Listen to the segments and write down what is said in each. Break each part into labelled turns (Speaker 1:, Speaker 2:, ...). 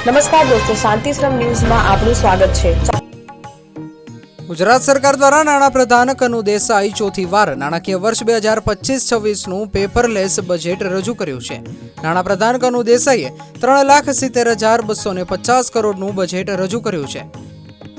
Speaker 1: નમસ્કાર દોસ્તો, શાંતિશ્રમ ન્યૂઝમાં આપનું સ્વાગત છે.
Speaker 2: ગુજરાત સરકાર દ્વારા નાણાં પ્રધાન કનુ દેસાઈ ચોથી વાર નાણાકીય વર્ષ બે હજાર પચીસ છવ્વીસનું પેપરલેસ બજેટ રજૂ કર્યું છે. નાણાં પ્રધાન કનુ દેસાઈએ ત્રણ લાખ સિત્તેર હજાર બસો ને પચાસ કરોડનું બજેટ રજૂ કર્યું છે.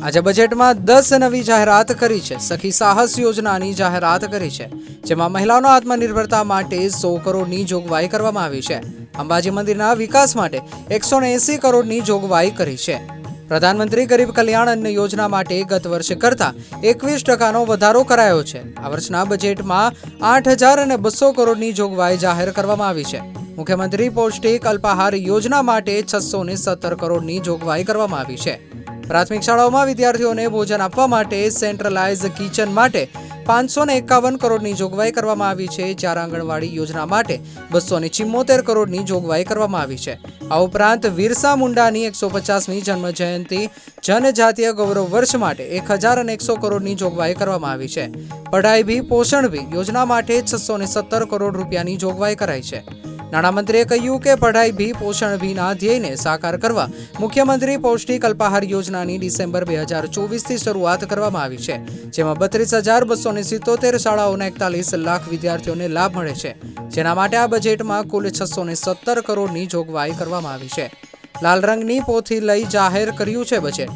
Speaker 2: આજે બજેટમાં દસ નવી જાહેરાત કરી છે. સખી સાહસ યોજનાની જાહેરાત કરી છે, જેમાં મહિલાઓનો આત્મનિર્ભરતા માટે સો કરોડની જોગવાઈ કરવામાં આવી છે. અંબાજી મંદિરના વિકાસ માટે એકસો એસી કરોડની જોગવાઈ કરી છે. પ્રધાનમંત્રી ગરીબ કલ્યાણ અન્ન યોજના માટે ગત વર્ષે કરતા એકવીસ ટકાનો વધારો કરાયો છે. આ વર્ષના બજેટમાં આઠ હજાર અને બસો કરોડની જોગવાઈ જાહેર કરવામાં આવી છે. મુખ્યમંત્રી પૌષ્ટિક અલ્પાહાર યોજના માટે છસો ને સત્તર કરોડની જોગવાઈ કરવામાં આવી છે. પ્રાથમિક શાળાઓમાં વિદ્યાર્થીઓને ભોજન આપવા માટે સેન્ટ્રલાઇઝ કિચન માટે પાંચસો ને એકાવન કરોડની જોગવાઈ કરવામાં આવી છે. જ્યારે આંગણવાડી યોજના માટે બસો ને ચિમ્મોતેર કરોડની જોગવાઈ કરવામાં આવી છે. આ ઉપરાંત વિરસા મુંડાની એકસો પચાસમી જન્મ જયંતિ જનજાતીય ગૌરવ વર્ષ માટે એક હજાર અને એકસો કરોડની જોગવાઈ કરવામાં આવી છે. પઢાઈ ભી પોષણ ભી યોજના માટે છસો ને સત્તર કરોડ રૂપિયાની જોગવાઈ કરાઈ છે. નાણામંત્રીએ કહ્યું કે પઢાઈ ભી, પોષણ ભીના ધ્યેયને સાકાર કરવા મુખ્યમંત્રી પૌષ્ટિક અલ્પાહાર યોજનાની ડિસેમ્બર બે હજાર ચોવીસથી શરૂઆત કરવામાં આવી છે, જેમાં બત્રીસ હજાર બસો ને સિત્તોતેર શાળાઓના એકતાલીસ લાખ વિદ્યાર્થીઓને લાભ મળે છે, જેના માટે આ બજેટમાં કુલ છસો ને સત્તર કરોડની જોગવાઈ કરવામાં આવી છે. લાલ રંગની પોથી લઈ જાહેર કર્યું છે બજેટ.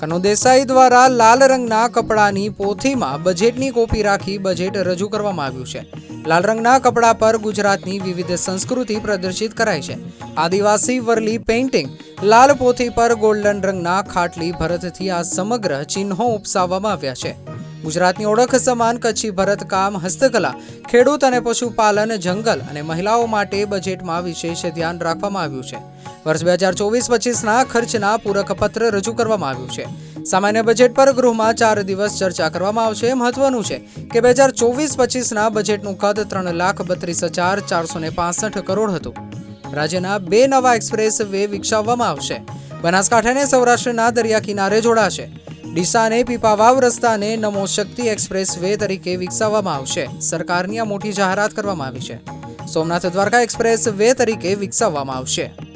Speaker 2: કનુ દેસાઈ દ્વારા લાલ રંગના કપડાની પોથીમાં બજેટની કોપી રાખી બજેટ રજૂ કરવામાં આવ્યું છે. લાલ રંગના કપડા પર ગુજરાતની વિવિધ સંસ્કૃતિ પ્રદર્શિત કરાઈ છે. આદિવાસી વરલી પેઇન્ટિંગ લાલ પોથી પર ગોલ્ડન રંગના ખાટલી ભરતથી આ સમગ્ર ચિહ્નો ઉપસાવવામાં આવ્યા છે. ગુજરાતની ઓળખ સમાન કચ્છી ભરતકામ હસ્તકલા, ખેડૂત અને પશુપાલન જંગલ અને મહિલાઓ માટે બજેટમાં વિશેષ ધ્યાન રાખવામાં આવ્યું છે. વર્ષ બે હજાર ચોવીસ પચીસના ખર્ચના પૂરક પત્ર રજૂ કરવામાં આવ્યું છે. સામાન્ય બજેટ પર ગૃહમાં ચાર દિવસ ચર્ચા કરવામાં આવશે. મહત્વનું છે કે બે હજાર ચોવીસ પચીસના બજેટનું કદ ત્રણ લાખ બત્રીસ હજાર ચારસો પાસઠ કરોડ હતું. રાજ્યના બે નવા એક્સપ્રેસ વે વિકસાવવામાં આવશે. બનાસકાંઠાને સૌરાષ્ટ્રના દરિયા કિનારે જોડાશે. ડીસાને પીપાવાવ રસ્તાને નમો શક્તિ એક્સપ્રેસ વે તરીકે વિકસાવવામાં આવશે. સરકારની આ મોટી જાહેરાત કરવામાં આવી છે. સોમનાથ દ્વારકા એક્સપ્રેસ વે તરીકે વિકસાવવામાં આવશે.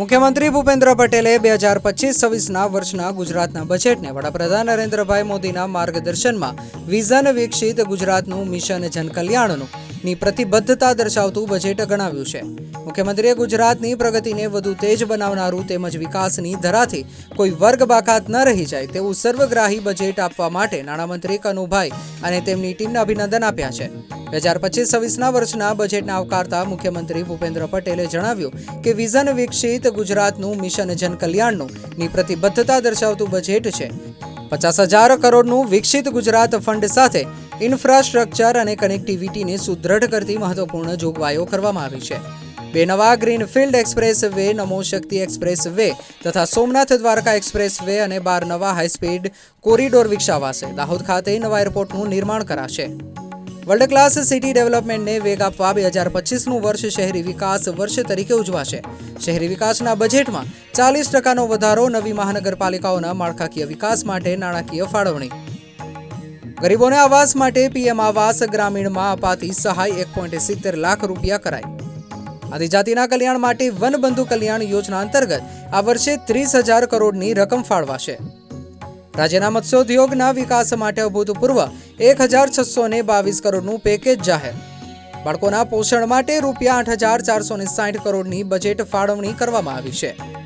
Speaker 2: મુખ્યમંત્રી ભૂપેન્દ્ર પટેલે બે હજાર પચીસ છવ્વીસના વર્ષના ગુજરાતના બજેટને વડાપ્રધાન નરેન્દ્રભાઈ મોદીના માર્ગદર્શનમાં વિઝન વિકસિત ગુજરાતનું મિશન જનકલ્યાણનું ની પ્રતિબદ્ધતા દર્શાવતું બજેટ ગણાવ્યું છે. મુખ્યમંત્રીએ ગુજરાતની પ્રગતિને વધુ તેજ બનાવનારું તેમજ વિકાસની ધરાથી કોઈ વર્ગ બાકાત ન રહી જાય તેવું સર્વગ્રાહી બજેટ આપવા માટે નાણામંત્રી કનુભાઈ અને તેમની ટીમને અભિનંદન આપ્યા છે. બે હજાર પચીસ છવ્વીસના વર્ષના બજેટને આવકારતા મુખ્યમંત્રી ભૂપેન્દ્ર પટેલે જણાવ્યું કે વિઝન વિકસિત ગુજરાતનું મિશન જનકલ્યાણનું ની પ્રતિબદ્ધતા દર્શાવતું બજેટ છે. પચાસ હજાર કરોડનું વિકસિત ગુજરાત ફંડ સાથે ઇન્ફ્રાસ્ટ્રક્ચર અને કનેક્ટિવિટીને સુદૃઢ કરતી મહત્વપૂર્ણ જોગવાઈઓ કરવામાં આવી છે. બે નવા greenfield expressway Namo Shakti expressway તથા સોમનાથ દ્વારકા એક્સપ્રેસ વે અને બાર નવા હાઈસ્પીડ કોરિડોર વિકસાવાશે. દાહોદ ખાતે નવા એરપોર્ટનું નિર્માણ કરાશે. વર્લ્ડ ક્લાસ સિટી ડેવલપમેન્ટને વેગ આપવા બે હજાર પચીસનું વર્ષ શહેરી વિકાસ વર્ષ તરીકે ઉજવાશે. શહેરી વિકાસના બજેટમાં ચાલીસ ટકાનો વધારો, નવી મહાનગરપાલિકાઓના માળખાકીય વિકાસ માટે નાણાકીય ફાળવણી. ગરીબોને આવાસ માટે પીએમ આવાસ ગ્રામીણમાં અપાતી સહાય એક લાખ રૂપિયા કરાઈ. આદિજાતિના કલ્યાણ માટે વનબંધુ કલ્યાણ યોજના અંતર્ગત આ વર્ષે ત્રીસ હજાર કરોડની રકમ ફાળવાશે. રાજ્યના મત્સ્યોદ્યોગના વિકાસ માટે અભૂતપૂર્વ એક હજાર છસો ને બાવીસ કરોડનું પેકેજ જાહેર. બાળકોના પોષણ માટે રૂપિયા આઠ હજાર ચારસો ને સાઠ કરોડની બજેટ ફાળવણી કરવામાં આવી છે.